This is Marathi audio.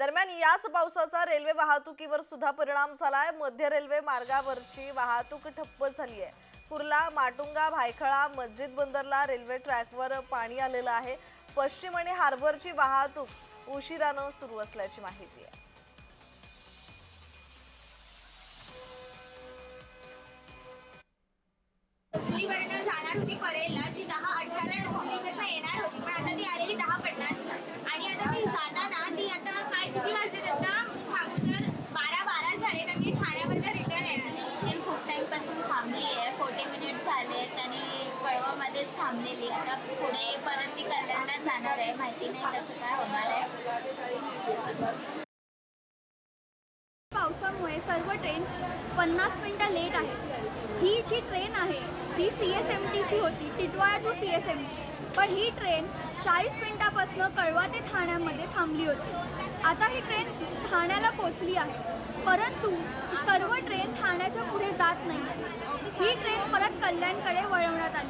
दरम्यान याच पावसाचा रेल्वे वाहतुकीवर सुद्धा परिणाम झालाय. मध्य रेल्वे मार्गावरची वाहतूक ठप्प झाली आहे कुर्ला माटुंगा भायखळा मस्जिद बंदरला रेल्वे ट्रॅकवर पाणी आलेलं आहे. पश्चिम आणि हार्बरची वाहतूक उशिरानं सुरू असल्याची माहिती आहे. जाणार होती परेलला जी दहा अठराला येणार होती पण आता ती आलेली दहा पन्नासला आणि आता ती जाताना ती आता काय किती वाजले आता सांगू तर बारा बारा झाले तर मी ठाण्यावरनं रिटर्न येणार. ट्रेन खूप टाईमपासून थांबली आहे. फोर्टी मिनिट झालेत आणि कळवामध्येच थांबलेली आता पुढे परत ती कल्याणला जाणार आहे. माहिती नाही कसं काय होणार आहे. पावसामुळे सर्व ट्रेन पन्नास मिनटं लेट आहे ही जी ट्रेन आहे ही सी एस एम टीची होती. Titwala to C S M T पण ही ट्रेन चाळीस मिनटापासून कळवा ते ठाण्यामध्ये थांबली होती. आता ही ट्रेन ठाण्याला पोचली आहे. परंतु सर्व ट्रेन ठाण्याच्या पुढे जात नाही. ही ट्रेन परत कल्याणकडे वळवण्यात आली.